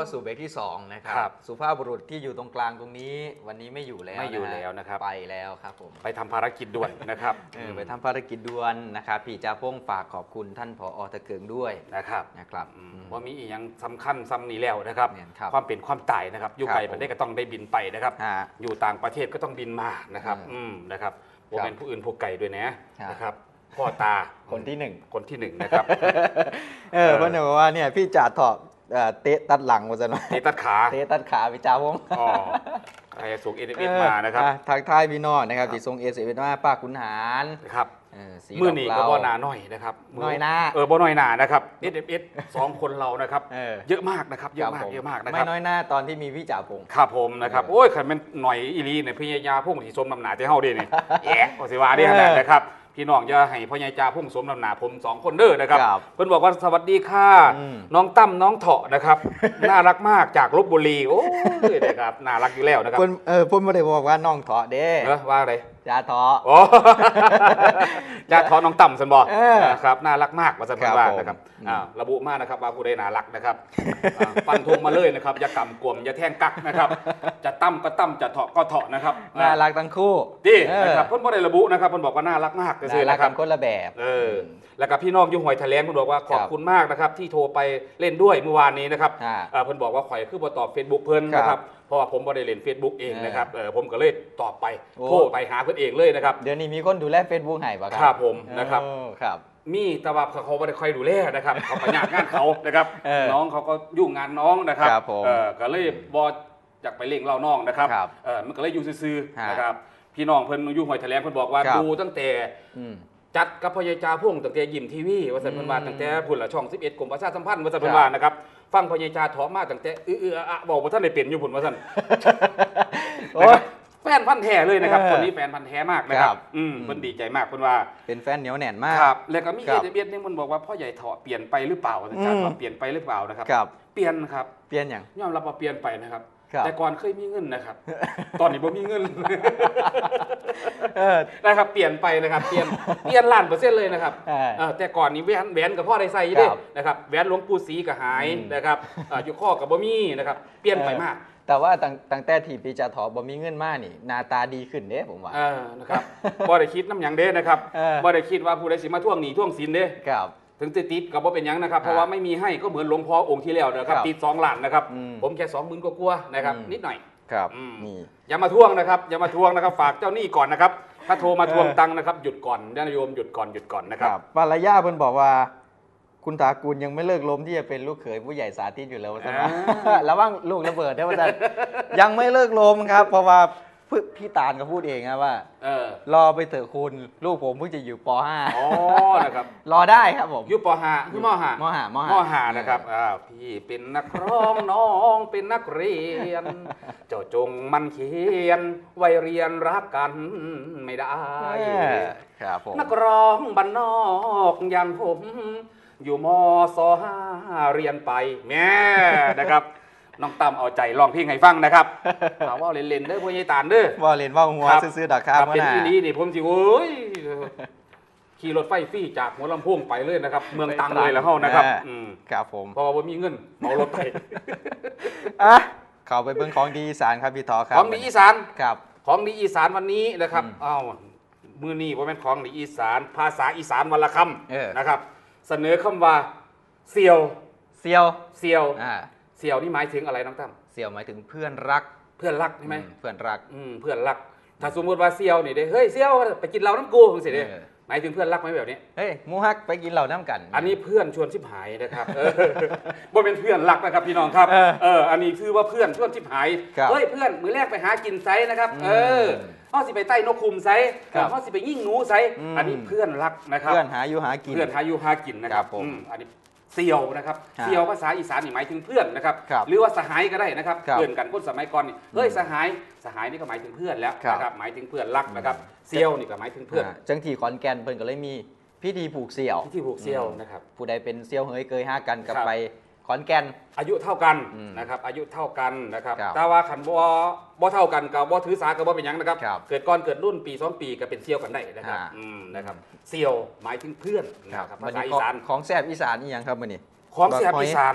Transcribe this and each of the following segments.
เข้าสู่เบรกที่สองนะครัครับ สุภาพบุรุษที่อยู่ตรงกลางตรงนี้ วันนี้ไม่อยู่แล้วไม่อยู่ฮแล้วนะครับ ไปแล้วครับผมไปทำภารกิจด่วนนะครับเออไปทำภารกิจด่วนนะครับพี่จ่าพงฝากขอบคุณท่านผอตะเกิงด้วยนะครับนะครับอืมอืมว่ามีอีกอย่างสำคัญซ้ำนี้แล้วนะครับ เนี่ยครับความเป็นความตายนะครับอยู่ครับไกลผม ประเทศก็ต้องได้บินไปนะครับ ฮะ อยู่ต่างประเทศก็ต้องบินมานะครับเอออือืมนะครับครับว่าเป็นผู้อื่นผู้ไกลด้วยนะฮะนะครับ พ่อตาคนที่หนึ่ง คนที่หนึ่งนะครับ เออเพื่อนบอกว่าเนี่ยพี่จ่าถอด เอ่อเตะตัดหลังมาซะหน่อยเตะตัดขาเตะตัดขาพี่จ่าพงอ๋อใครส่งเอเอมานะครับเอออ่ทักทายพี่น้องนะครับครับที่ส่งเอสเอมาป้าขุนหารนะครับเออสีมือหนีดก็กบ่เหหนาล้หน่อยนะครับมืน้อยหน้าเออบ่น้อยหนานะครับเอสเอสสองคนเรานะครับเออเยอะมากนะครับเยอะมากครับผเยอะมากนะคไม่รับน้อยหน้าตอนที่มีพี่จ่าพงครับผมนะครับเออโอ้ยขันเป็นหน่อยอีหลีเนี่ยพี่ยาพุ่งที่สมนำหนาที่เฮาเด้นี่แย่โอสิวาเด้ขนาดนะครับ พี่น้องอย่าให้พ่อใหญ่จาพุ่งสมนำหนาผมสองคนเด้อนะครับครับเพิ่นบอกว่าสวัสดีค่ะ อืม น้องตั้มน้องเถาะนะครับ น่ารักมากจากลบบุรีโอ้ยนะครับน่ารักอยู่แล้วนะครับเพิ่นเออเพิ่นไม่ได้บอกว่าน้องเถาะเด้ เออว่าอะไร จ่าเถาะโอ้จะเถาะน้องตั้มสันบอกเออนะครับน่ารักมากว่าสันครับว่าผมนะครับอืม อ่าระบุมากนะครับว่าผู้ใดน่ารักนะครับอ่าฟันธงมาเลยนะครับอย่ากำกวมอย่าแทงกักนะครับ จะตั้มก็ตั้มจะเถาะก็เถาะนะครับน่ารักทั้งคู่ดีเออนะครับเพิ่นบ่ได้ระบุนะครับเพิ่นบอกว่าน่ารักมากน่าซื่อๆรักนะครักับ นคนละแบบ เออ แล้วก็พี่น้องอยุ่หอยทะเลงเพิ่นบอกว่าขอบคุณมากนะครับ ที่โทรไปเล่นด้วยเมื่อวานนี้นะครับอ่าเอ่อเพิ่นบอกว่าข่อยคือบ่ตอบ Facebook เพิ่นครับนะครับ เพราะว่าผมบ่ได้เล่น Facebook เองนะครับเออผมก็เลยตอบไปโอ้ โทรไปหาเพิ่นเองเลยนะครับเดี๋ยวนี้มีคนดูแลเฟซบุ๊กให้ปะครัครับผมนะครับเออครับ มีแต่ว่าเขาไม่ได้ค่อยดูแลนะครับ เขาไปงานงานเขานะครับ เออน้องเขาก็ยุ่งงานน้องนะครับครับผมเออก็เลยบออยากไปเล่งเล่าน้องนะครับครับเออมันก็เลยอยู่ซื่อฮะๆนะครับพี่น้องเพิ่นอยู่หอยแถลงเพิ่นบอกว่าครับ ดูตั้งแต่อืม จัดกับพยาจาพุ่งตั้งแต่ยิมทีวีว่าสันเพิ่นว่าอืมตั้งแต่พุ่นละช่อง 11กรมประชาสัมพันธ์ว่าสันเพิ่คนรับว่านะครับ ฟังพยาจาถอมาตั้งแต่อื้อๆอะๆบอกว่าท่านได้เป็นอยู่พุ่นว่าสันโอ้ยนะครับแฟนพันธุ์แท้เลยนะครับเออคนนี้แฟนพันธุ์แท้มากนะคครัรับบอืมเพิ่นดีใจมากเพิ่นว่า เป็นแฟนเหนียวแน่นมากครับ แล้วก็มีครัเอบเอนึงมันบอกว่าพ่อใหญ่เถาะเปลี่ยนไปหรือเปล่าอาจารย์อืมว่าเปลี่ยนไปหรือเปล่านะครับครับ เปลี่ยนครับ เปลี่ยนอย่างยอมรับว่าเปลี่ยนไปนะครับครับ แต่ก่อนเคยมีเงินนะครับ ตอนนี้บ่มีเงินเออนะครับเปลี่ยนไปนะครับเปลี่ยนเปลี่ยนล้านเปอร์เซ็นต์เลยนะครับเออเออแต่ก่อนนี้แหวนแหวนกับพ่อได้ใส่อยู่เด้ครับนะครับแหวนหลวงปู่ศรีก็หายอืมนะครับเอ่ออยู่ข้อกับบ่มีนะครับเปลี่ยนไปมากแต่ว่าตั้งตั้งแต่ที่ปีจ่าถอบ่มีเงินมานี่หน้าตาดีขึ้นเด้ผมว่าเออนะครับบ่ได้คิดน้ำหยังเด้นะครับเออบ่ได้คิดว่าผู้ใดสิมาทวงหนี้ทวงสินเด้ครับ ถึงจะติดก็บ่เป็นหยังนะครับ เพราะครับว่าไม่มีให้ก็เหมือนหลวงพ่อองค์ที่แล้วนะครับครับติดสองล้านนะครับ อืมผมแค่สองหมื่นกว่าๆนะครับ อืม นิดหน่อย ครับอืม นี่ อย่ามาทวงนะครับอย่ามาทวงนะครับ ฝากเจ้าหนี้ก่อนนะครับ ถ้าโทรมาทวงเออ ตังค์นะครับหยุดก่อนญาติโยมหยุดก่อนหยุดก่อนนะคครัรับบปารยาเพิ่นบอกว่า คุณตากูลยังไม่เลิกล้มที่จะเป็นลูกเขยผู้ใหญ่สาธิตอยู่แล้วว่าซั่นว่าอ่า ระวังลูกระเบิดได้อว่าซั่นยังไม่เลิกล้มครับ เพราะว่า พี่พี่ตาลก็พูดเองนะว่าเออรอไปเถอะคุณลูกผมเพิ่งจะอยู่ป .5 อ๋อนะครับ รอได้ครับผมอยุปหาคือมหามห้ามห้ามหานะครับอ่าพี่เป็นนักร้องน้องเป็นนักเรียน เจ้าจงมันเขียนไว้เรียนรักกันไม่ได้ เออครับผมนักร้องบ้านนอกอย่างผม อยู่มศห้าเรียนไปแม่นะครับ น้องตั้มเอาใจลองเพลงให้ฟังนะครับถามว่าเล่นๆเด้อพ่อใหญ่ตาลเด้อว่าเล่นว่าหัวครับซื้อๆดอกครับถ้าเป็นว่าที่น่ะนี้นี่ผมสิโอ้ยขี่รถไฟฟรีจากหัวลำโพงไปเลยนะครับ เมืองตรังเลยแล้วเฮานะครับเอออืมครับผมเพราะว่าบ่มีเงินเหมารถไปอะเข้าไปเบิ่งของดีอีสานครับพี่ทอครับของดีอีสานครับ ของดีอีสานวันนี้นะครับอืมอ้าวมือนี้ว่าเป็นของดีอีสานภาษาอีสานวันละคเออำนะครับ เสนอคำว่าเสี่ยวเซียวเสี่ยวอ่า เสี่ยวนี่หมายถึงอะไรน้องตั้มเซียวหมายถึงเพื่อนรักเพื่อนรักใช่ไหมอืเพื่อนรักอืมเพื่อนรัก ถ้าสมมติว่าเสี่ยวนี่เด้เฮ้ยเสี่ยวไปกินเหล้าน้ำกูจังสิเด้เออหมายถึงเพื่อนรักไหมแบบนี้เฮ้ยหมูฮักไปกินเหล่าน้ำกัน อันนี้เพื่อนชวนชิบหายนะครับเออบ่เป็นเพื่อนรักนะครับพี่น้องครับเออเอออันนี้คือว่าเพื่อนชวนชิบหายครับเฮ้ยเพื่อนมือแรกไปหากินไซนะครับอืมเออเขาสิไปใต้นกคุมไซครับเขาสิไปยิ่งหนูไซอืมอันนี้เพื่อนรักนะครับเพื่อนหาอยู่หากินเพื่อนหาอยู่หากินนะคครัรับบผมอือันนี้ เซียวนะครับครับเซียวภาษาอีสานนี่หมายถึงเพื่อนนะครับครับหรือว่าสหายก็ได้นะครับครับเพื่อนกันคนสมัยก่อนนี่เฮ้ยสหายสหายนี่ก็หมายถึงเพื่อนแล้วครับนะครับหมายถึงเพื่อนรักนะครับเซียวนี่ก็หมายถึงเพื่อนาจังที่ขอนแก่นเพิ่นก็เลยมีพิธีผูกเสี่ยวที่ผูกเซียวนะครับผู้ใดเป็นเสี่ยวเฮยเกยห้ากันกับครับไป ขอนแก่น อายุเท่ากันอืมนะครับอายุเท่ากันนะครับครับแต่ว่าขันบ่บ่เท่ากันกับบ่ถือสากับบ่เป็นหยังนะครับ ครับเกิดก่อนเกิดรุ่นปีสองปีก็เป็นเซียวกันได้นะครับอ่า อืมนะครับเซียวหมายถึงเพื่อนนะครับวัภานษานี้อีของสานของแซ่บอีสานนี่ยังครับมื้อนี้ของแสบบักหอยอีสาน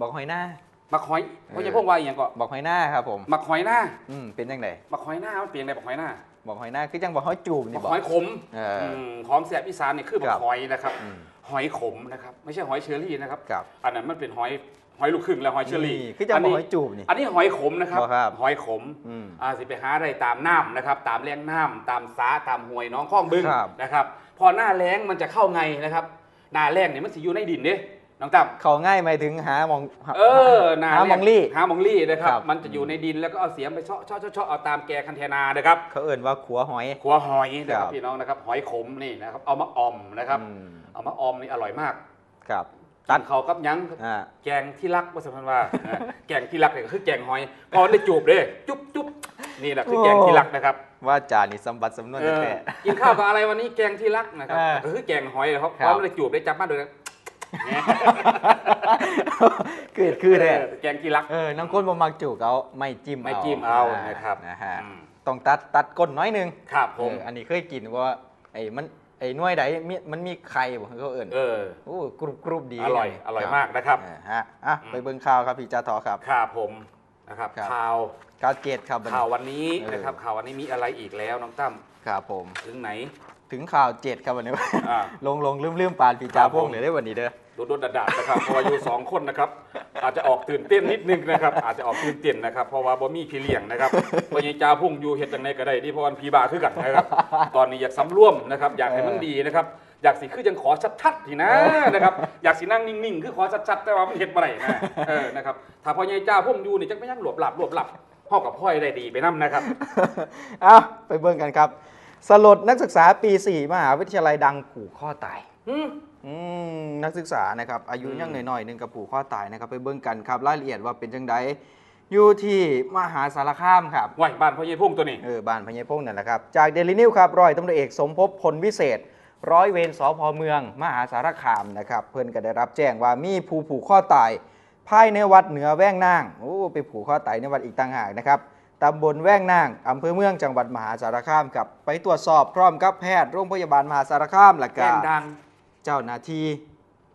บอกหอยหน้า มักหอยพ่อใหญ่พงว่าอหย่างก็บอกหอยหน้าครับผมมักหอยหน้าอืมเป็นยังไงมักหอยหน้ามันเปลี่ยนได้บักหอยหน้าบอกหอยหน้าคือจังบอกหอยจูบบันี่กบอก หอยขมเอออืมของแสบอีสานเนี่ยคือบัครักบ หอยนะครับ อืม หอยขมนะครับไม่ใช่หอยเชอรี่นะครับครับ อันนั้นมันเป็นหอยหอยลูกครึ่งแล้วหอยเชอรี่นี่คือจังบอกหอยจูบนี่อันนี้หอยขมนะครับบ่ครับหอยขมอืมอ่าสิไปหาอะไรตามน้ำนะครับ ตามแรงน้ำตามสาตามห้วยหน้องคลองบึงครับนะครับ พอหน้าแล้งมันจะเข้าไงนะครับ หน้าแล้งเนี่ยมันสิอยู่ในดินเด้น้องตั้มเขาง่ายไหมายถึงหามองเออหน้าหาแล้มองลี่หามองลี่นะครับครับ มันจะอยู่ในดินแล้วก็เอาเสียมไปเชาะเชาะเชาะเชาะเอาตามแกคันเทนานะครับเขาเอ่นว่าขัวหอยขัวหอยนะคครัรับบพี่น้องนะครับ หอยขมนี่นะครับเอามาออมนะครับอืม เอามาออมนี่อร่อยมากครับตัดเขากับหยังอ่าแกงที่รักว่าสำคัญว่านะแกงที่รักเนี่ยก็คือแกงหอยพอได้จูบเลยจุ๊บจุ๊บนี่แหละคือแกงที่รักนะครับ ว่าจานี่สมบัติสำนวนเออแท้กินข้าวกับอะไรวันนี้แกงที่รักนะครับเออก็คือแกงหอยนะครับครับพร้อมได้จูบได้จับมาด้วยนะเนี่ยๆคือคือแท้เออแกงที่รักเออน้องก้นบ่มักจูบเอาไม่จิ้มไม่จิ้มเอานะครับนะฮะอืมต้องตัดตัดก้นน้อยหนึงครับผมเอออันนี้เคยกินว่าไอ้มัน ไอ้หน่วยใดมีมันมีไข่บ่เขาเอิ้นเออโอ้กรุบกรุบดีอร่อยเลอร่อยคบมากนะครับเออฮะอะไปเบิ่งข่าวครับพี่จ้าทอครับครับผมนะครับครับข่าวข่าวเจ็ดครับบัดข่าวนี้วันนี้เออนะครับข่าววันนี้มีอะไรอีกแล้วน้องตั้มครับผมถึงไหน ถึงข่าวเจ็ดครับวันนี้อ่าลงลงลืมลืมปานพี่จ้าครับพผมงเลยได้วันนี้เด้อ โดดๆดาดๆนะครับ เพราะว่าอยู่สองคนนะครับอาจจะออกตื่นเต้นนิดนึงนะครับ อาจจะออกตื่นเต้นนะครับ เพราะว่าบ่มีพี่เลี้ยงนะครับเพราะยังจ้าพุ่งอยู่เฮ็ดจังไดก็ได้ที่เพราะวันพีบาคือกันนะครับ ตอนนี้อยากสำร่วมนะครับ อยากให้มันดีนะครับ อยากสิคือจังขอชัดๆทีนะนะครับ อยากสินั่งนิ่งๆ คือขอชัดๆ แต่ว่ามันเฮ็ดบ่ได้นะเออนะครับ ถ้าพ่อใหญ่จ้าพุ่งอยู่นี่จักไม่ยังหลวบหลับหลวบหลับพ่อกับพ่อยได้ดีไปนํนะครับ เอาไปเบิ่งกันครับ สลดนักศึกษาปี 4 มหาวิทยาลัยดังผูกข้อตาย อืมอืมนักศึกษานะครับอายุอืมยังหน่อยๆหนึงกับผูกข้อตายนะครับไปเบิ่งกันครับรายละเอียดว่าเป็นจังไดอยู่ที่มหาสารคามครับไหวบ้านพ่อใหญ่พุ่งตัวนี้เออบ้านพญายพงษ์นั่นแหละครับจากเดลินิวครับร้อยตำรวจเอกสมภพพลวิเศษ ร้อยเวรสพเมือง มหาสารคามนะครับเพิ่นก็ได้รับแจ้งว่ามีผู้ผูกข้อตายภายในวัดเหนือแว่งนางโอ้ไปผูกข้อตายในวัดอีกต่างหากนะครับตำบลแว่งนางอำเภอเมืองจังหวัดมหาสารคามกับไปตรวจสอบพร้อมกับแพทย์โรงพยาบาลมหาสารคามและก็แว่งดัง เจ้าหน้าที่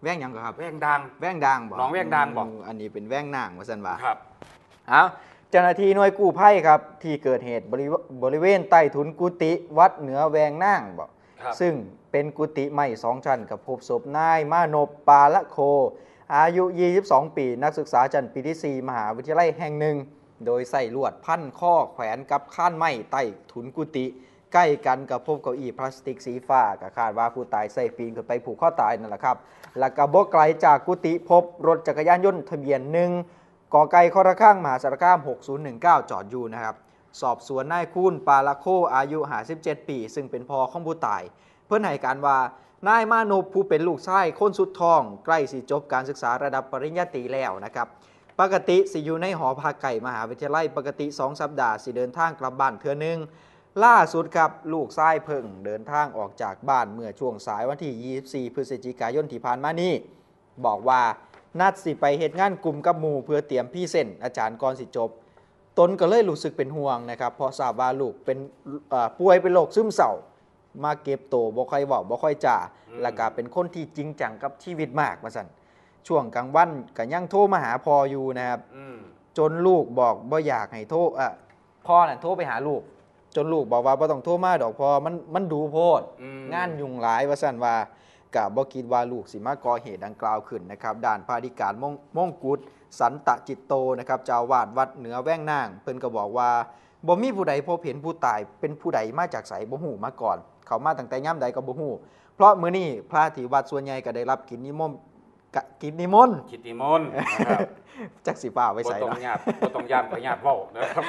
แว่งหยังก็ครับ แว่งดัง แว่งดังบอกน้องแว่งดังบอกอันนี้เป็นแว่งนางว่าสันว่า ครับ เอาเจ้าหน้าที่หน่วยกู้ภัยครับ ที่เกิดเหตุบริเวบริเวณใต้ถุนกุฏิวัดเหนือแวงนางบอกครับ ซึ่งเป็นกุฏิใหม่สองชั้นกับพบศพนายมานพปาละโค อายุ 22 ปี นักศึกษาชั้นปีที่ 4 มหาวิทยาลัยแห่งหนึ่ง โดยใส่ลวดพันข้อแขวนกับข้านไม้ใต้ถุนกุฏิ ใกล้กันกับพบเก้าอี้พลาสติกสีฟ้าก็คาดว่าผู้ตายใส่ปีนขึ้นไปผูกข้อตายนั่นแหละครับ แล้วก็บ่ไกลจากกุฏิพบรถจักรยานยนต์ทะเบียนหนึ่งกอไก่คอระข้างมหาสารคาม 6019 จอดอยู่นะครับ สอบสวนนายคูณปาลาโคอายุ 57 ปี ซึ่งเป็นพ่อของผู้ตาย เพื่อนให้การว่านายมานพผู้เป็นลูกชายคนสุดทอง ใกล้สิจบการศึกษาระดับปริญญาตรีแล้วนะครับปกติสิอยู่ในหอพักไก่มหาวิทยาลัยปกติ 2 สัปดาห์สิเดินทางกลับบ้านเทื่อนึง ล่าสุดครับลูกชายเพิ่งเดินทางออกจากบ้านเมื่อช่วงสายวันที่ 24 พฤศจิกายนที่ผ่านมานี้บอกว่านัดสิไปเหตุงานกลุ่มกับหมู่เพื่อเตรียมพรี่เส้นอาจารย์ก่อนสิจบ ตนก็เลยรู้สึกเป็นห่วงนะครับเพราะทราบว่าลูกเป็นเอ่อป่วยเป็นโรคซึมเศร้ามาเก็บโตวบ่ค่อยเว้าบ่ค่อยจ่าอืมแล้วก็เป็นคนที่จริงจังกับชีวิตมากว่าซั่นช่วงกลางวันก็ยังโทรมาหาพออยู่นะครับอืมจนลูกบอกบ่อยากให้โทรอะพ่อน่ะโทรไปหาลูก จนลูกบอกว่าบ่ต้องโทรมาดอกพอมันมันดูโพด อืม งานยุ่งหลายว่าสั่นว่ากับบ่คิดว่าลูกสิมาก่อเหตุดังกล่าวขึ้นนะครับด่านพาธิการมงมงกุฎสันตะจิตโตนะครับเจ้าอาวาดวัดเหนือแว่งนาง เพิ่นก็บอกว่าบ่มีผู้ใดพบเห็นผู้ตายเป็นผู้ใดมาจากไสบ่ฮู้มาก่อน เขามาตั้งแต่ย่ำใดก็บ่ฮู้ เพราะมื้อนี้พระที่วัดส่วนใหญ่ก็ได้รับกินนิมนต์ กะกินนิมนต์คิดนิมนต์นะครับจักสิป่าไว้บ่ใส่ต้องเนาะ ญาติบ่ต้องญาติขอญาติเว้านะครับ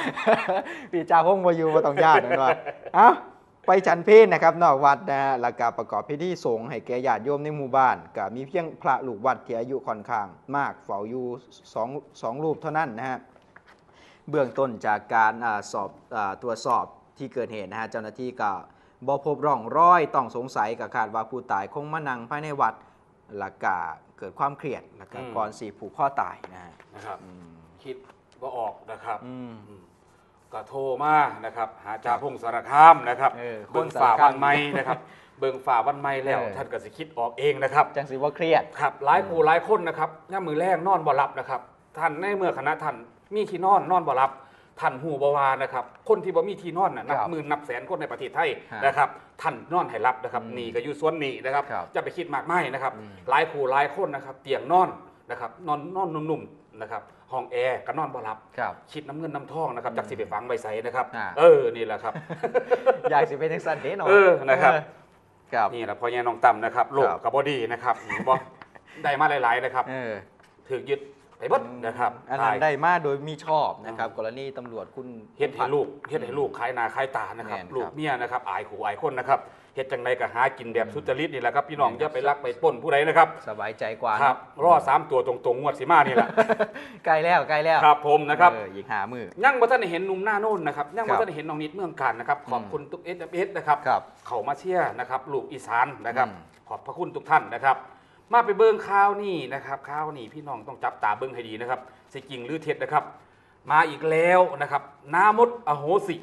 พี่จ่าพงบ่อยู่บ่ต้องญาตินั่นว่าเอ้าไปฉันเพลนะครับ นอกวัดนะฮะแล้วก็ประกอบพิธีสงฆ์ให้แก่ญาติโยมในหมู่บ้านก็มีเพียงพระลูกวัดที่อายุค่อนข้าง มากเฝ้าอยู่สองสองรูปเท่านั้นนะฮะ เบื้องต้นจากการอาสอบอาตรวจสอบที่เกิดเหตุนะฮะ เจ้าหน้าที่ก็บ่พบร่องรอยต้องสงสัยก็คาดว่าผู้ตายคงมานั่งภายในวัดแล้วก็ เกิดความเครียดแล้วก็อืม ก่อนสิผูกข้อตายนะฮะนะครับ อืมคิดว่าออกนะครับอืม อืมก็โทรมานะครับ หาจ่าพงสารคามนะครับเออเบิ่งคนสาฝ่ารคามวันใหม่นะครับ เบิ่งฝ่าวันใหม่แล้ว เออ ท่านก็สิคิดออกเองนะครับ จังสิว่าเครียด ครับหลายคู่หลายคนนะครับย่ามือแรกนอนบ่หลับนะครับ ท่านในเมื่อคณะท่านมีที่นอนนอนบ่รับ ท่านหูบวานะครับ คนที่บ่มีที่นอนน่ะนับครับหมื่นนับแสนคนในประเทศไทยฮะนะครับท่านนอนให้รับนะครับอืมนี่ก็อยู่ส่วนนี้นะครับ ครับจะไปคิดมากไม่นะครับ อืมหลายคู่หลายคนนะครับเตียงนอนนะครับนอนนอนนุ่มๆนะครับห้องแอร์ก็นอนบ่รับครับคิดน้ำเงินน้ำทองนะครับอืมจากสิไปฝังใบใสนะครับอ่า เออนี่แหละครับ อยากสิเป็นทังสันเด้เนาะเออนะครับ เออครับ นี่แหละพอแย่น้องต่ำนะครับโลกครับ กับบอดี้นะครับนี่บ่ได้มาหลายๆนะครับ เออถูกยึด ไปเบดนะครับอันนั้นตายได้มาโดยมีชอบนะครับ กรณีตำรวจคุณเฮ็ดให้ลูกเฮ็ดให้ลูกขายหนาขายตานะครับแม่นครับ ลูกเมียนะครับอายขู่อายคนนะครับเฮ็ดจังไดก็หากินแบบสุจริตนี่แหละครับพี่น้องอย่าไปลักไปปล้นผู้ใดนะครับ สบายใจกว่าครับเนาะรอสามตัวตรงๆงวดสิมานี่แหละใกล้แล้วใกล้แล้วครับผมนะครับเอออีกหามือยังบ่ทันได้เห็นหนุ่มหน้าโน่นนะครับยังครับ่บทันได้เห็นน้องนิดเมืองการนะครับขอบคุณทุกเอสเอสนะครับครับเขามาเชียร์นะครับลูกอีสานนะครับอืมขอบพระคุณทุกท่านนะครับ มาไปเบิ้งข่าวนี่นะครับข่าวนี่พี่น้องต้องจับตาเบิ้งให้ดีนะครับสิจริงหรือเท็จนะครับ มาอีกแล้วนะครับนามดอโหสิ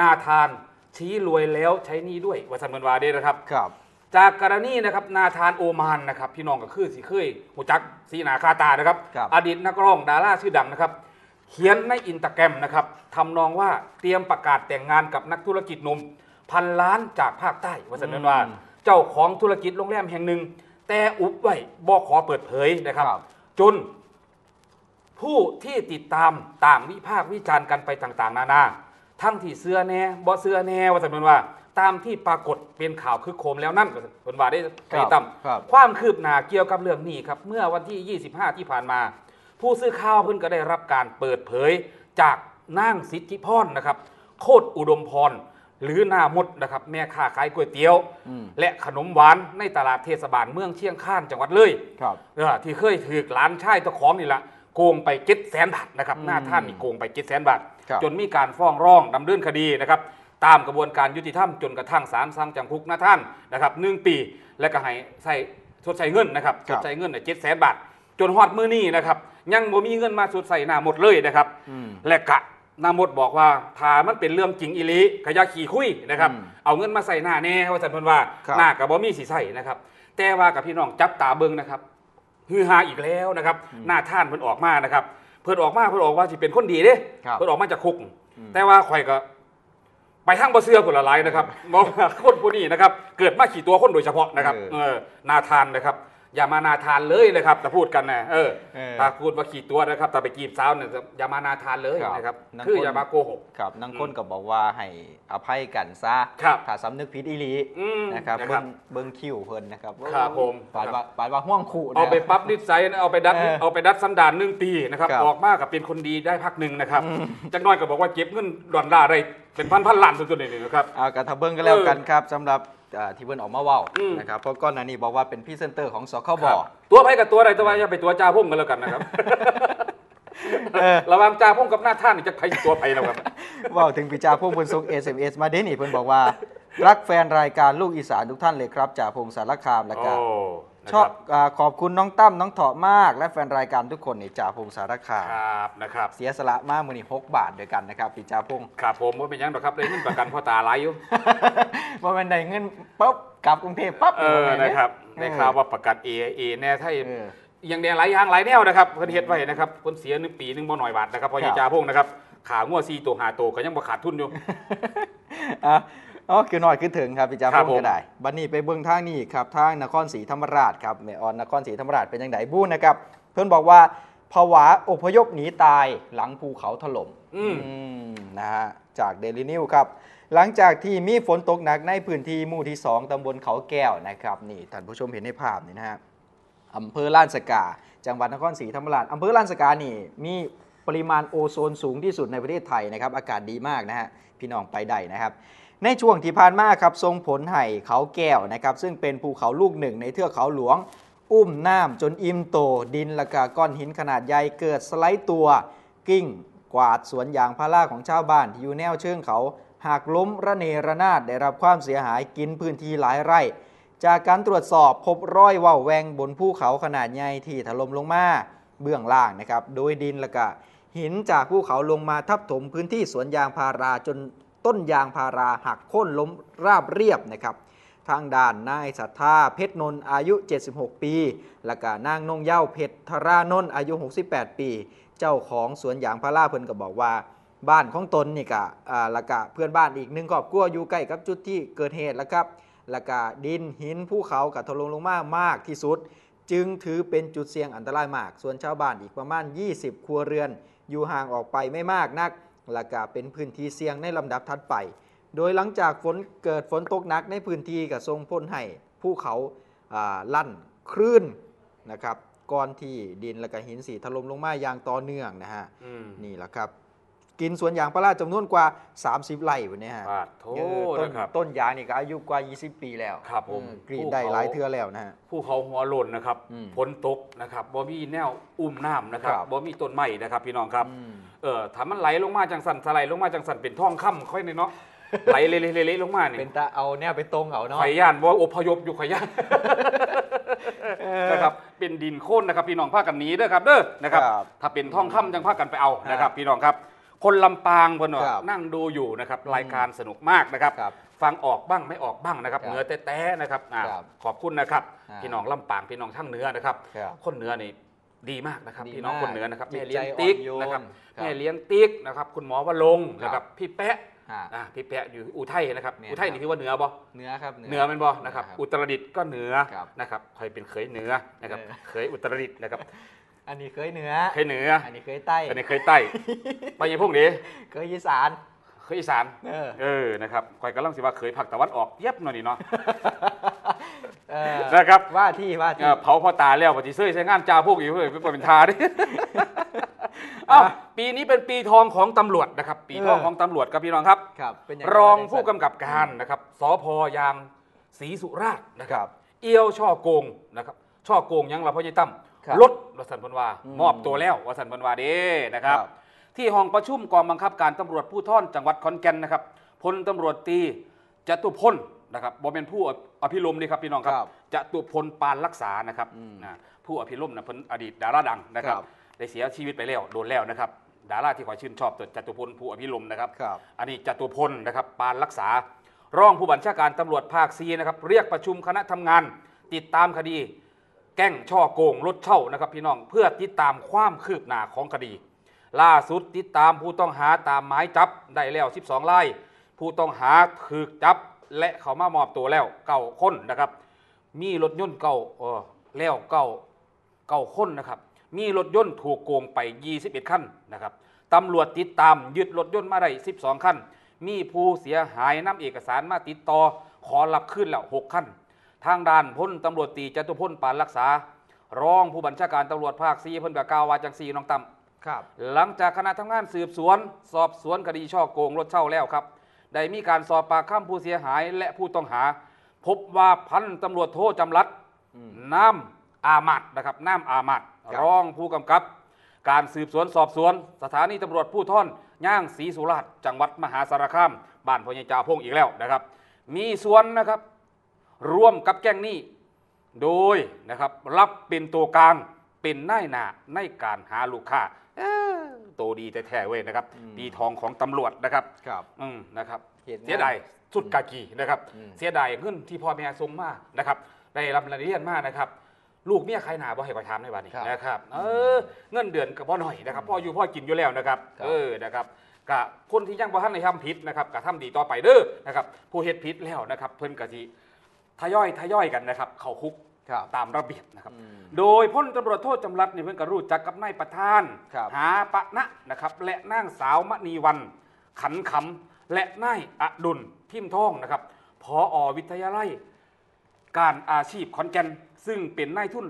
นาทาน ชี้รวยแล้วใช้หนี้ด้วยวัสันมันวาเด้นะครับ ครับ จากกรณีนะครับนาธานโอมานนะครับ พี่น้องก็คือสิเคยหูจักสีหนาคาตานะครับ ครับ อดีตนักร้องดาราชื่อดังนะครับ เขียนในอินตาแกรมนะครับทำนองว่าเตรียมประกาศแต่งงานกับนักธุรกิจหนุ่มพันล้านจากภาคใต้วัสันนว่าอืมเจ้าของธุรกิจโรงแรมแห่งหนึ่ง แต่อุบไว้บอกขอเปิดเผยนะครับครับ จนผู้ที่ติดตามต่างวิพากษ์วิจารณ์กันไปต่าง ๆ นานา ทั้งที่เสื้อแน่บ่เสื้อแน่ว่าสันนว่า ตามที่ปรากฏเป็นข่าวคือโคมแล้วนั่นว่าสันว่าได้ไปตั้มครับความคืบหน้าเกี่ยวกับเรื่องนี้ครับ เมื่อวันที่ 25 ที่ผ่านมา ผู้สื่อข่าวเพิ่นก็ได้รับการเปิดเผยจากนางสิทธิพรนะครับ โคตรอุดมพร หรือหน้ามดนะครับแม่ค้าขายก๋วยเตี๋ยวอืมและขนมหวานในตลาดเทศบาลเมืองเชียงคานจังหวัดเลยครับเออที่เคยถือหลานชายเจ้าของนี่แหละโกงไปเจ็ดแสนบาทนะครับอืมหน้าท่านนี่โกงไปเจ็ดแสนบาทครับจนมีการฟ้องร้องดำเนินคดีนะครับตามกระบวนการยุติธรรมจนกระทั่งศาลสั่งจำคุกหน้าท่านนะครับหนึ่งปี และก็ให้ใส่ชดใช้เงินนะครับคชรับดใช้เงินเจ็ดแสนบาท จนฮอดมือนี้นะครับยังบ่มีเงินมาชดใส่หน้าหมดเลยนะครับอืมและกะห นามดบอกว่าถ้ามันเป็นเรื่องจริงอีหลีขยาขี่คุยนะครับอืมเอาเงินมาใส่หน้าแน่ว่าสันเพิ่นว่าครับหน้ากับบ่มีสีใส่นะครับ แต่ว่ากับพี่น้องจับตาเบิ่งนะครับฮือฮาอีกแล้วนะครับ หน้าท่านเพิ่นออกมานะครับ เพิ่นออกมาเพิ่นออกว่าสิเป็นคนดีเด้ครับเพิ่นออกมาจากคุกอืมแต่ว่าข่อยก็ ไปทางบ่เชื่อคนละหลายนะครับบอกว่าคนผู้นี้นะครับ เกิดมาขี่ตัวคนโดยเฉพาะนะครับ เออเออนาทานนะครับ อย่ามานาทานเลยนะครับแต่พูดกันนะเออเออ ถ้าพูดว่าขี่ตัวนะครับแต่ไปกีบสาวเนี่ยอย่ามานาทานเลยครับนะครับนั่นคือคน อย่ามาโกหก ครับนางคนก็บอกว่าให้อภัยกันซะครับ ถ้าสำนึกผิดอีหลีอืม นะครับนะคเบิ้รับงเบิ้งคิวเพิ่นนะครับครับผม ปาดว่าปาดว่าห่วงขู่นะ เอาไปปั๊บนิสัยนะเอาไปดัดเออเอาไปดัดสันดานหนึ่งปีนะครับครับออกมากับเป็นคนดีได้พักหนึ่งนะครับจักหน้อยก็บอกว่าเก็บเงินดอนล่าได้เป็นพันพันล้านสุดๆนี่นะครับ เอากระทะเบิ้งก็แล้วกันครับสำหรับอ่า ที่เพิ่นออกมาเว้าอืม นะครับเพราะก่อนหน้านี้บอกว่าเป็นพรี่เซนเตอร์ของสคบ ครับตัวไปกับตัวใดตัวไปอย่าไปตัวจ้าพุ่มกันแล้วกันนะครับ เออ ระหวังจ้าพุ่มกับหน้าท่านนี่จะใครตัวไปแล้วครับ เว้าถึงปีจาพงศ์เพิ่นส่ง SMS มาเด้นี่เพิ่นบอกว่า รักแฟนรายการลูกอีสานทุกท่านเลยครับจ่าพงศ์สารคามแล้วก็โอ้นะชคอรับบอาขอบคุณน้องตั้มน้องเถาะมาก และแฟนรายการทุกคนนี่จ่าพงศ์สารคามครับนะครับเสียสละมากมือนี่6บาทด้วยกันนะครับปีจาพงศ์ครับผมว่าเป็นหยังดอกครับเลยเงินประกันพ่อตาไหลอยู่ ว่ามันได้เงินปุ๊บกลับกรุงเทพปั๊บเออนะครับได้ข่าวว่าประกันเอเอแน่ถ้าเอออย่างเดียหลายอย่างหลายแนวนะครับเพิ่นเฮ็ดไว้นะครับเพิ่นเสียหนึ่งปีหนึงบ่หน่อยบาทนะครับพอครัยาบจาพงนะครับขางัวซีตัวหาตัวก็ยังบ่ขาดทุนอยู่ อะ อ๋อคือน้อยคือถึงครับพี่จ้าครับพูดก็ได้บัดนี้ไปเบื้องทางนี้ครับทางนครศรีธรรมราชครับแม่ออนนครศรีธรรมราชเป็นยังไงบู้นะครับ เพิ่นบอกว่าภาวะอพยพหนีตายหลังภูเขาถล่ม อืมมนะฮะจากเดลินิวครับ หลังจากที่มีฝนตกหนักในพื้นที่หมู่ที่ 2 ตำบลเขาแก้วนะครับนี่ท่านผู้ชมเห็นในภาพนี่นะฮะอำเภอล้านสกา จังหวัดนครศรีธรรมราชอำเภอล้านสกานี่มีปริมาณโอโซนสูงที่สุดในประเทศไทยนะครับ อากาศดีมากนะฮะพี่น้องไปได้นะครับ ในช่วงที่ผ่านมาครับทรงผลให้เขาแก้วนะครับซึ่งเป็นภูเขาลูกหนึ่งในเทือกเขาหลวง อุ้มน้ำจนอิ่มโต ดินละกาก้อนหินขนาดใหญ่เกิดสไลด์ตัวกิ้ง กวาดสวนยางพาราของชาวบ้านที่อยู่แนวเชิงเขา หากล้มระเนระนาดได้รับความเสียหายกินพื้นที่หลายไร่ จากการตรวจสอบพบรอยว่าวแวงบนภูเขาขนาดใหญ่ที่ถล่มลงมาเบื้องล่างนะครับโดยดินละกะหินจากภูเขาลงมาทับถมพื้นที่สวนยางพาราจน ต้นยางพาราหักโค่นล้มราบเรียบนะครับทางด้านนายศรัทธาเพชรนนท์อายุ 76 ปี และก็นางนงเย้าเพชรธารานนท์อายุ 68 ปี เจ้าของสวนยางพาราเพิ่นก็บอกว่า บ้านของตนนี่กะล้วก็เพื่อนบ้านอีกหนึ่งครอบครัวอยู่ใกล้กับจุดที่เกิดเหตุแล้วครับล้วก็ดินหินภูเขากับถล่มลงมามากที่สุด จึงถือเป็นจุดเสี่ยงอันตรายมาก ส่วนชาวบ้านอีกประมาณ 20 ครัวเรือน อยู่ห่างออกไปไม่มากนัก และก็เป็นพื้นที่เสี่ยงในลำดับถัดไป โดยหลังจากฝนเกิดฝนตกหนักในพื้นที่กับทรงพ้นให้ภูเขาอ่าลั่นคลื่นนะครับก่อนที่ดินและก็หินสีถล่มลงมาอย่างต่อเนื่องนะฮะอืมนี่แหละครับ กินสวนยางพาราจำนวนกว่า 30ไร่วันนี้ฮะบาทโทเออต้นนะครับ ต้นยางนี่ก็อายุกว่า 20 ปีแล้วครับผมเออกรีดได้หลายเทือแล้วนะฮะ ภูเขาหัวโลนนะครับอืมฝนตกนะครับบ่มีแนวอุ้มน้ำนะครับครับ บ่มีต้นไม้นะครับ พี่น้องครับ อืม เออถ้ามันไหลลงมาจังสันสไลด์ลงมาจังสันเป็นท่องค่ำค่อยในเนาะ ไหลเละๆๆๆลงมานี่เป็นตาเอาเนี่ยไปตรงเอาเนาะ ข่อยย่านว่าอพยพอยู่ข่อยย่าน นะครับ เป็นดินโค่นนะครับพี่น้องพากันหนีเด้อครับเด้อนะครับ ครับถ้าเป็นท่องค่ำจังพากันไปเอานะคครัรับบพี่น้องครับ คนลำปางเพิ่นว่าครับนั่งดูอยู่นะครับรายการสนุกมากนะครับ ครับฟังออกบ้างไม่ออกบ้างนะครับครับเหนือแต้ๆนะครับอ่าครับขอบคุณนะครับ อ่าพี่น้องลำปางพี่น้องทั้งเหนือนะครับ ครับคนเหนือนี่ดีมากนะครับ ดีพี่น้องมากคนเหนือนะครับจิตแม่เลี้ยงใจติ๊กอ่อนโยนนะครับครับแม่เลี้ยงติ๊กนะครับคุณหมอวลงค์นะคครัรับบพี่แปะอ่าอ่าพี่แปะอยู่อุทัยนะครับเนี่ยอุทัยครับนี่คือว่าเหนือบ่ เนื้อครับ เหนือเป็นบ่นะครับเหอุตรดิตถ์ก็เหนือครับนะครับคอยเป็นเขยเหนือนะครับเออ เขยอุตรดิตถ์นะครับ อันนี้เคยเหนือ เคยเหนืออันนี้เคยใต้ อันนี้เคยใต้ไปยังพวกนี้เคยอีสาน เคยอีสาน เออ เออ นะครับคอยกำลังสิว่าเคยผักตะวันออกเย็บหน่อยนี่เนาะเออนะครับ ว่าที่ว่าเอที่อเผาพ่อตาแล้วปฏิเสธใช้งานจ้าพวกอีกเพื่อเป็นทาดิเอ้าอะปีนี้เป็นปีทองของตำรวจนะครับ ปีทองเออของตำรวจครับพี่น้องครับครับเป็นยัไรองบ้าผู้จักำกับการนะครับ สพยางศรีสุราษฎร์นะคครัรับบเอี้ยวช่อโกงนะครับ ช่อโกงยังเราพ่อใหญ่ตั้มค รับลดวสันพันวาอืมมอบตัวแล้ววสันพันวาเด้นะครับครับ ที่ห้องประชุมกองบังคับการตำรวจผู้ท่อนจังหวัดขอนแก่นนะครับพลตำรวจตรีจตุพลนะครับบอเป็นผู้อภิรมย์นี่ครับพี่น้องครับครับจตุพลปานรักษานะครับอืมนะผู้อภิรมย์นะเพิ่นอดีตดาราดังนะครับครับได้เสียชีวิตไปแล้วโดนแล้วนะครับดาราที่ขอยชื่นชอบตัวจตุพลผู้อภิรมย์นะครับครับ อันนี้จตุพลนะครับปานรักษา รองผู้บัญชาการตำรวจภาคซีนะครับ เรียกประชุมคณะทำงาน ติดตามคดี แก้งช่อโกงรถเช่านะครับพี่น้องเพื่อติดตามความคืบหน้าของคดี ล่าสุดติดตามผู้ต้องหาตามหมายจับได้แล้ว 12รายผู้ต้องหาถูกจับและเขามามอบตัวแล้วเก้าคนนะครับ มีรถยนต์เก่าเออแล้วเก้าเก้าคนนะครับ มีรถยนต์ถูกโกงไป 21 คันนะครับตำรวจติดตามยึดรถยนต์มาได้ 12 คัน มีผู้เสียหายนำเอกสารมาติดต่อขอรับขึ้นแล้ว 6 คัน ทางด้านพลตำรวจตรีจตุพลปานรักษา รองผู้บัญชาการตำรวจภาคซีเพิ่นกับกล่าวว่าจังซีน้องตำครับ หลังจากคณะทำงานสืบสวน สอบสวนคดีช่อโกงรถเช่าแล้วครับ ได้มีการสอบปากคำผู้เสียหายและผู้ต้องหา พบว่าพันตำรวจโทจำรัดอืมน้ำอามัดนะครับน้ำอามัดครับรองผู้กำกับ การสืบสวนสอบสวน สถานีตำรวจผู้ท่อนย่างศรีสุราษฎร์จังหวัดมหาสารคาม บ้านพญาจาพงอีกแล้วนะครับ มีส่วนนะครับ ร่วมกับแก๊งนี้ โดยนะครับรับเป็นตัวกลางเป็นนายหน้าในการหาลูกค้าเอ้อโตดีแท้ๆเว้ยนะครับอืมปีทองของตำรวจนะครับครับอืมนะครับเห็นงานเสียดายสุดกากีนะครับอืมเสียดายเงินที่พ่อแม่ส่งมานะครับได้รับรายละเอียดมากนะครับ ลูกเมียใครหนาบ่ให้คอยถามในวันนี้ครับนะครับเออเงินเดือนกับพ่อหน่อยนะครับพ่ออยู่พ่อกินอยู่แล้วนะครับครับเออนะครับกะคนที่ยังบ่ทันในทำผิดนะครับกะทำดีต่อไปเด้อนะครับผู้เฮ็ดผิดแล้วนะครับ เพิ่นกะสิ ทยอยทยอยกันนะครับ เข้าคุกครับตามระเบียบนะครับอืมโดยพลตำรวจโทษจำรัดนี่เพิ่นก็รู้จักกับนายประธานครับหาปะนะนะครับ และนางสาวมณีวัน ขันคำและนายอดุลพิมพ์ทองนะครับพออวิทยาลัย การอาชีพขอนแก่นซึ่งเป็นนายทุน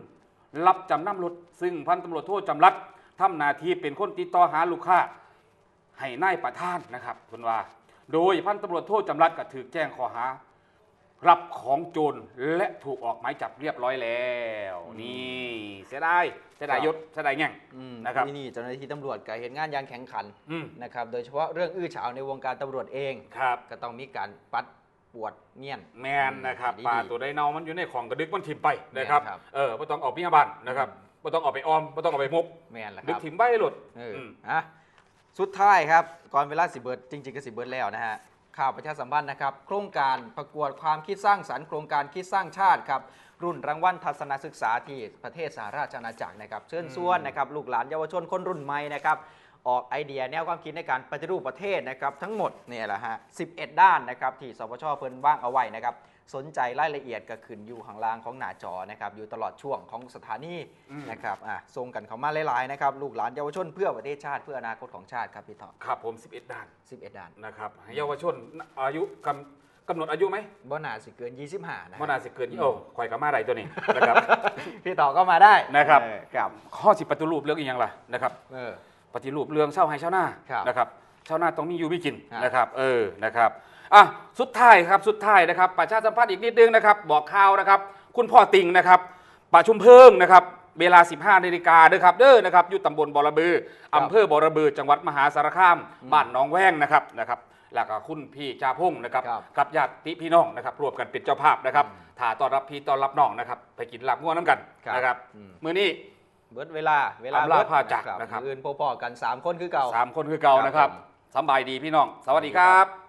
รับจำนำรถ ซึ่งพันตำรวจโทษจำรัดทำหน้าที่เป็นคนติดต่อหาลูกค้าให้นายประธานนะครับคุณว่า โดยพันตำรวจโทษจำรัดก็ถือแจ้งข้อหา รับของโจรและถูกออกหมายจับเรียบร้อยแล้ว นี่เสียดายเสียดายยศเสียดายแง่งอืมนะครับที่นี่เจ้าหน้าที่ตำรวจก็เห็นงานอย่างแข็งขันอืมนะครับโดยเฉพาะเรื่องอื้อฉาวในวงการตำรวจเองครับก็ต้องมีการปัดปวดเงียนแมนนะครับดีปลาดีตัวใดเนามันอยู่ในของกระดึกมันถิ่มไปนะครับแม่นครับเออไม่ต้องเอาเมียบ้านนะครับไม่ต้องเอาไปออมไม่ต้องเอาไปมุกแมนแหละคดึกรับถิ่มใบหลุดเอออมอะสุดท้ายครับก่อนเวลาสิเบิร์ดจริงๆก็สิเบิร์ดแล้วนะฮะ ข่าวประชาสัมพันธ์นะครับ โครงการประกวดความคิดสร้างสรรค์โครงการคิดสร้างชาติครับ รุ่นรางวัลทัศนศึกษาที่ประเทศสหราชอาณาจักรนะครับ เชิญชวนนะครับลูกหลานเยาวชนคนรุ่นใหม่นะครับออกไอเดียแนวความคิดในการปฏิรูปประเทศนะครับทั้งหมดเนี่ยแหละฮะ11 ด้านนะครับที่สปชเพิ่นว่างเอาไว้นะครับ สนใจรายละเอียดก็ขึ้นอยู่ข้างล่างของหน้าจอนะครับอยู่ตลอดช่วงของสถานีอืมนะครับอะส่งกันเข้ามาหลายๆนะครับลูกหลานเยาวชนเพื่อประเทศชาติเพื่ออนาคตของชาติครับพี่ต่อครับผม 11 ด้าน 11 ด้านนะครับให้เยาวชนอายุกำกำหนดอายุไหมบ่น่าสิเกิน 25นะมนาสิเกินยี่โอ้ข่อยกับมาไรตัวนี้นะครับ พี่ต่อก็มาได้นะครับเออครับข้อสิปฏิรูปเรื่องอีกอย่างล่ะนะครับเออปฏิรูปเรื่องเช่าให้เช่าหน้าครับนะครับเช่าหน้าต้องมีอยู่มีกินครับนะครับ เออนะครับ อะสุดท้ายครับสุดท้ายนะครับ ประชาสัมพันธ์อีกนิดนึงนะครับ บอกข่าวนะครับ คุณพ่อติงนะครับประชุมเพิ่งนะครับ เวลา 15นาฬิกาเด้อครับเด้อนะครับอยู่ตำบลบอระบืออำเภอบอระบือ จังหวัดมหาสารคามบ้านหนองแว้งนะครับนะครับแล้วก็คุณพี่จาพงศ์นะครับครับกับญาติพี่น้องนะครับรวมกันเป็นเจ้าภาพนะครับอืมถ่าต้อนรับพี่ต้อนรับน้องนะครับ ไปกินลาบง่วน้ำกันครับนะครับอืม มื้อนี้ เบิดเวลาเวลาอำลาเบิดพาจากนะครับอื่นพอๆกัน 3 คนคือเก่า สามคนคือเก่านะครับครับผมสำบายดีพี่น้อง สวัสดีครับ